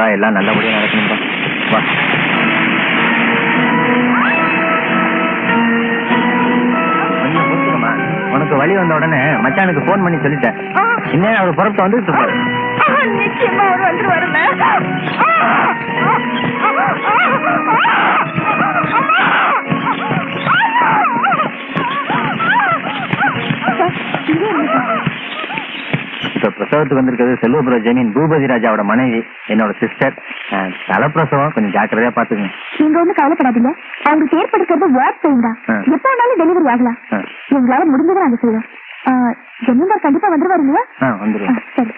முருகா எல்லாம் நல்லபடியா நடக்கணும்பா வா. உனக்கு வழி வந்த உடனே மச்சானுக்கு ஃபோன் பண்ணி சொல்லிட்டேன். இன்னும் அவர் புறப்பட்டு வந்துட்டு இருப்பாரு. நிச்சயமா அவர் வந்து வருங்க இப்ப பிரசவத்துக்கு வந்திருக்கிறது செல்வபுர ஜெமீன் பூபதி ராஜாவோட மனைவி என்னோட சிஸ்டர் தலைப்பிரசவம். கொஞ்சம் ஜாக்கிரதையா பாத்துக்கங்க நீங்க ஒண்ணும் கவலைப்படாதீங்க. அவங்களுக்கு ஏற்படுத்துறது வாட் ஆ. எப்ப வேணாலும் டெலிவரி ஆகலாம். எங்களால முடிஞ்சதை நாங்க ஆ, ஜமீன்தார் கண்டிப்பா வந்துருவாரு இல்லையா? வந்துருவேன் சரி.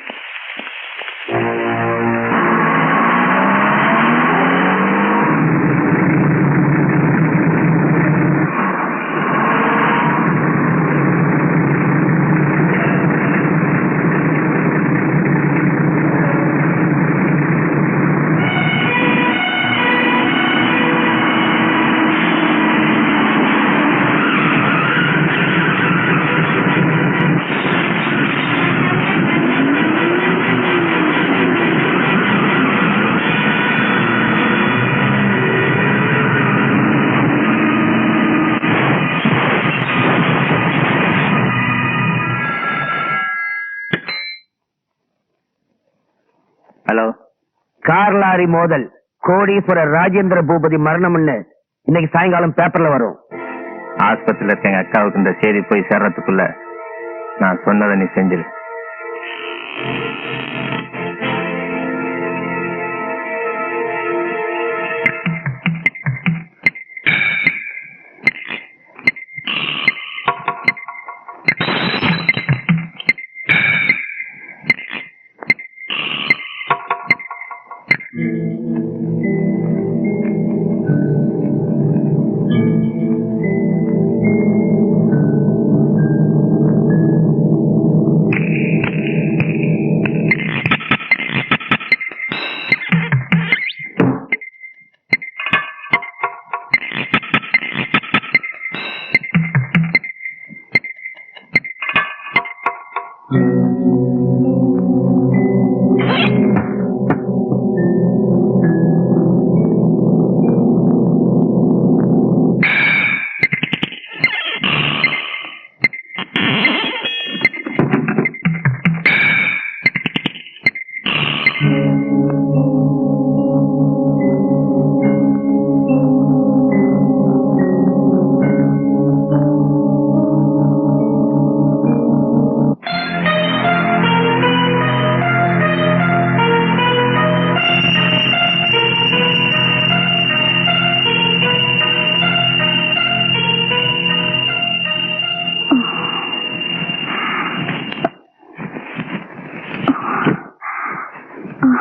கார் லாரி மோதல். கோடீஸ்வரர் ராஜேந்திர பூபதி மரணம்னு இன்னைக்கு சாயங்காலம் பேப்பர்ல வரும். ஆஸ்பத்திரியில இருக்க எங்க அக்காவுக்கு இந்த செய்தி போய் சேர்றதுக்குள்ள நான் சொன்னதை நீ செஞ்சிரு. மூணு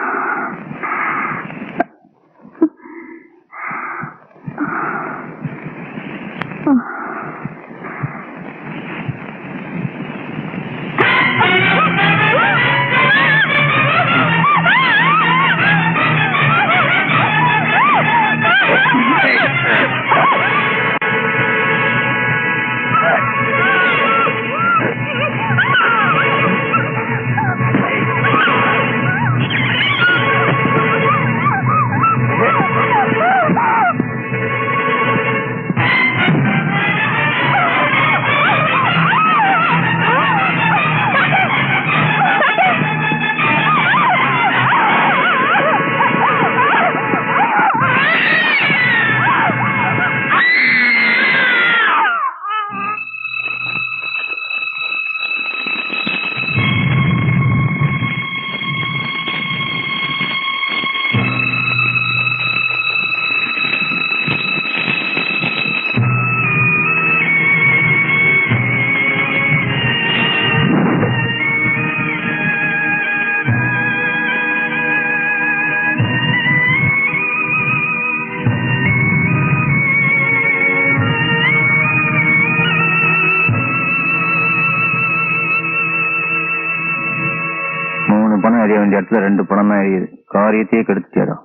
இடத்துல ரெண்டு பணம் எரியுது காரியத்தையே கெடுத்துட்டேடா.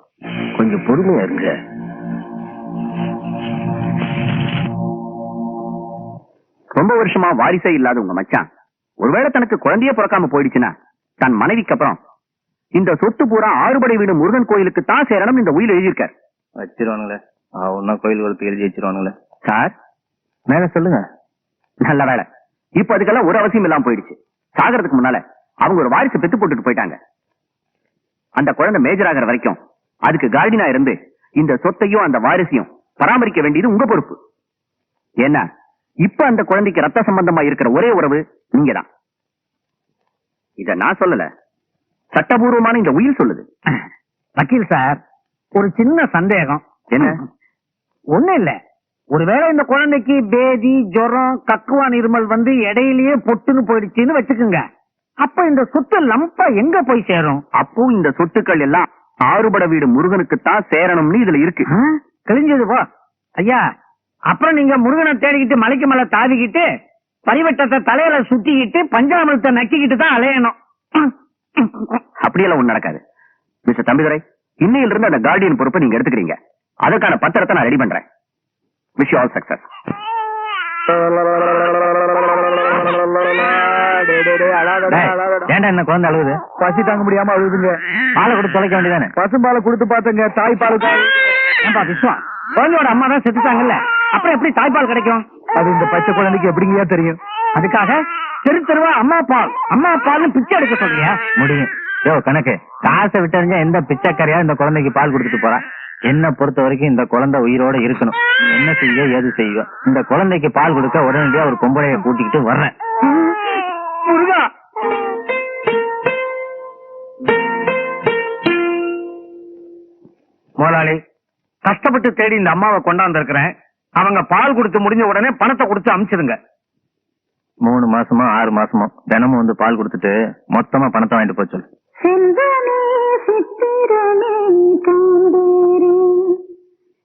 கொஞ்சம் பொறுமையா இருங்க. ரொம்ப வருஷமா வாரிசே இல்லாத உங்க மச்சான். ஒருவேளை தனக்கு குழந்தையே பிறக்காம போயிடுச்சுன்னா தன் மனைவிக்கு அப்புறம் இந்த சொத்து பூரா ஆறுபடை வீடு முருகன் கோயிலுக்கு தான் சேரணும் இந்த உயில் எழுதியிருக்கார். வச்சிருவானுங்களே. ஒன்னா கோயில் வளர்த்து எழுதி வச்சிருவானுங்களே. சார் மேல சொல்லுங்க. நல்ல வேலை இப்ப அதுக்கெல்லாம் ஒரு அவசியம் இல்லாம போயிடுச்சு. சாகறதுக்கு முன்னால அவங்க ஒரு வாரிசு பெத்து போட்டுட்டு போயிட்டாங்க. அந்த குழந்தை மேஜர் ஆகிற வரைக்கும் அதுக்கு கார்டினா இருந்து இந்த சொத்தையும் அந்த வாரிசையும் பராமரிக்க வேண்டியது உங்க பொறுப்பு. ஏன்னா இப்ப அந்த குழந்தைக்கு ரத்த சம்பந்தமா இருக்கிற ஒரே உறவு நீங்கதான். இத நான் சொல்லல. சட்டபூர்வமான இந்த உயில் சொல்லுது. வக்கீல் சார் ஒரு சின்ன சந்தேகம். என்ன? ஒண்ணு இல்ல. ஒருவேளை இந்த குழந்தைக்கு பேதி ஜுரம் கக்குவான் இருமல் வந்து இடையிலேயே பொட்டுன்னு போயிடுச்சுன்னு வச்சுக்குங்க. அப்ப இந்த சொத்து லம்பா எங்க போய் சேரும்? அப்போ இந்த சொத்துக்கள் எல்லாம் ஆறுபட வீடு முருகனுக்கு தான் சேரணும்னு இதுல இருக்கு? கிழிஞ்சது போ. ஐயா அப்புறம் நீங்க முருகனை தேடிக்கிட்டு மலைக்கு மலை தாவிக்கிட்டு பரிவட்டத்தை தலையில சுத்திக்கிட்டு பஞ்சாமிரத்தை நக்கிக்கிட்டு தான் அலையணும். அப்படியெல்லாம் ஒண்ணு நடக்காது. மிஸ்டர் தம்பிதுரை இன்னையில இருந்து அந்த கார்டியன் பொறுப்பை நீங்க எடுத்துக்கிறீங்க. அதற்கான பத்திரத்தை நான் ரெடி பண்றேன். விஷ் ஆல் சக்சஸ் ஏன்டா என்ன குழந்தை அழுகுது? பசி தாங்க முடியாம அழுதுங்க பாலை கொடுத்து தொலைக்க வேண்டியதானே? பசும்பாலை கொடுத்து பார்த்தங்க தாய்ப்பால் ஏன்பா விஸ்வா? குழந்தையோட அம்மா தான் செத்துட்டாங்கல்ல? அப்புறம் எப்படி தாய்ப்பால் கிடைக்கும்? அது இந்த பச்சை குழந்தைக்கு எப்படிங்கயா தெரியும்? அதுக்காக தெரு தெருவா அம்மா பால் அம்மா பால்னு பிச்சை எடுக்க சொல்றியா? முடியும். யோ கணக்கு காசை விட்டறிஞ்சா எந்த பிச்சைக்காரியா இந்த குழந்தைக்கு பால் கொடுத்துட்டு போறா? என்ன பொறுத்த வரைக்கும் இந்த குழந்தை உயிரோட இருக்கணும். என்ன செய்ய ஏது செய்ய? இந்த குழந்தைக்கு பால் கொடுக்க உடனடியா ஒரு பொம்பளைய கூட்டிக்கிட்டு வர்றேன். முதலாளி கஷ்டப்பட்டு தேடி இந்த அம்மாவை கொண்டாந்து இருக்கிறேன் அவங்க பால் கொடுத்து முடிஞ்ச உடனே பணத்தை கொடுத்து அமிச்சிருங்க மூணு மாசமோ ஆறு மாசமோ தினமும் வந்து பால் கொடுத்துட்டு மொத்தமா பணத்தை வாங்கிட்டு போச்சு சொல்லு. செந்தமே சித்திரமே காண்பேரே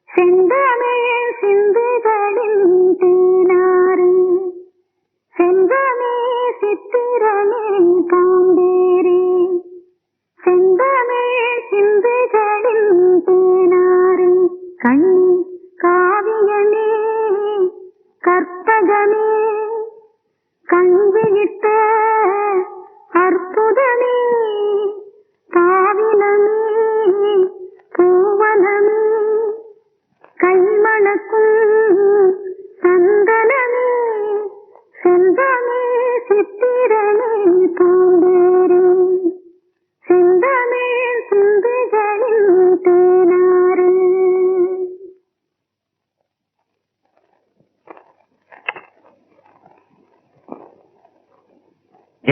செந்தமே கண்ணி காவியமே கற்பகமே கண்விழித்த அற்புதமே காவினமே பூவனமே கைமணக்கும்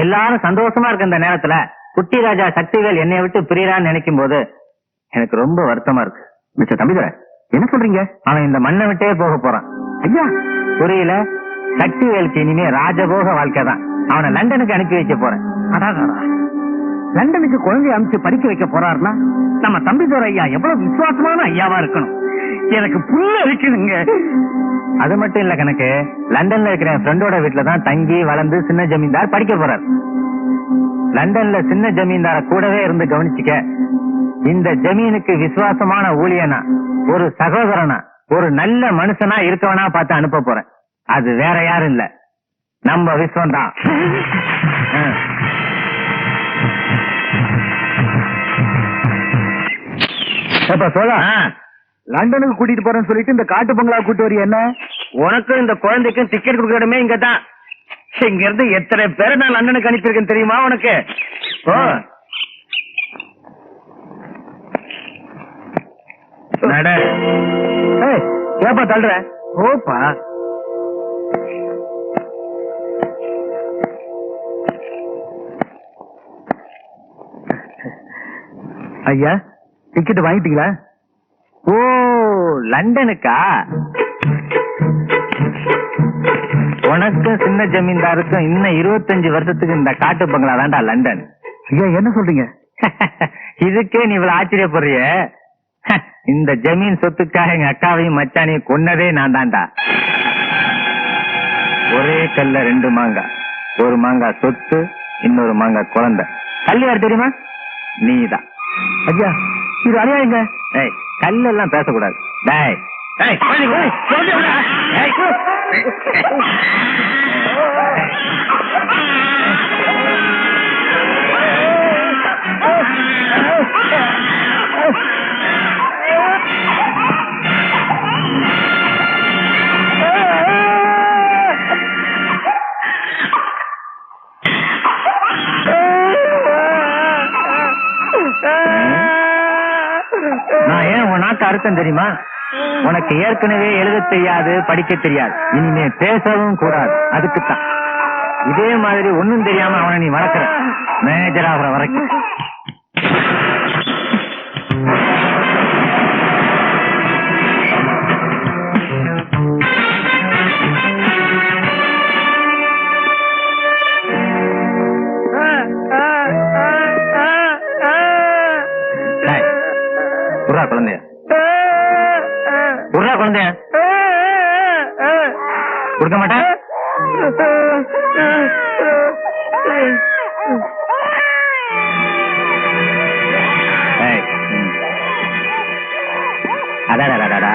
எல்லாரும் சந்தோஷமா இருக்க இந்த நேரத்துல. குட்டி ராஜா சக்திகள் என்னை விட்டு பிரியறான்னு நினைக்கும் போது எனக்கு ரொம்ப வருத்தமா இருக்கு. மிஸ்டர் தம்பிதர என்ன சொல்றீங்க? அவன் இந்த மண்ணை விட்டே போக போறான். ஐயா புரியல. சக்திவேலுக்கு இனிமே ராஜபோக வாழ்க்கை தான். அவனை லண்டனுக்கு அனுப்பி வைக்க போறேன். அடாடாடா. லண்டனுக்கு குழந்தைய அமைச்சு படிக்க வைக்க போறாருன்னா நம்ம தம்பிதுரை ஐயா எவ்வளவு விசுவாசமான ஐயாவா இருக்கணும். எனக்கு புல்ல இருக்குதுங்க அது மட்டும் இல்ல கணக்கு. லண்டன்ல இருக்கிற என் ஃப்ரெண்டோட வீட்டுல தான் தங்கி வளர்ந்து சின்ன ஜமீன்தார் படிக்க போறார். லண்டன்ல சின்ன ஜமீன்தார கூடவே இருந்து கவனிச்சுக்க இந்த ஜமீனுக்கு விசுவாசமான ஊழியனா ஒரு சகோதரனா ஒரு நல்ல மனுஷனா இருக்கவனா பார்த்து அனுப்ப போறேன். அது வேற யாரும் இல்ல. நம்ம விஸ்வம் தான். சோழா? லண்டனுக்கு கூட்டிட்டு போறேன்னு சொல்லிட்டு இந்த காட்டு பங்களா கூட்டு வரி என்ன? உனக்கும் இந்த குழந்தைக்கும் டிக்கெட் கொடுக்கறமே இங்க தான் இங்க இருந்து எத்தனை பேரை நான் லண்டனுக்கு அனுப்பியிருக்கேன் தெரியுமா உனக்கு? ஏப்பா தள்ளுற? ஓப்பா ஐயா டிக்கெட் வாங்கிட்டீங்களா? ஓ லண்டனுக்கா? உனக்கும் சின்ன ஜமீன்தாருக்கும் இன்னும் இருபத்தஞ்சு வருஷத்துக்கு இந்த காட்டு பங்களா தான்டா லண்டன். ஐயா என்ன சொல்றீங்க? இதுக்கே நீ இவ்வளவு ஆச்சரியப்படுறிய? இந்த ஜமீன் சொத்துக்காக எங்க அக்காவையும் மச்சானையும் கொன்னதே நான் தான்டா. ஒரே கல்ல ரெண்டு மாங்காய் ஒரு மாங்காய் சொத்து இன்னொரு மாங்காய் குழந்தை. கல்லு யார் தெரியுமா? நீதான். ஐயா இது அநியாயங்க. ஏய் கல்லெல்லாம் பேசக்கூடாது டேய் அறுத்தம் தெரியுமா? உனக்கு ஏற்கனவே எழுத தெரியாது படிக்க தெரியாது. இனிமே பேசவும் கூடாது. அதுக்குத்தான். இதே மாதிரி ஒண்ணும் தெரியாம அவனை நீ வளர்க்குற மேஜர் ஆகுற வரைக்கும். குழந்தைய. குழந்தைய கொடுக்க மாட்டேன். ஏய், அடாடாடாடா.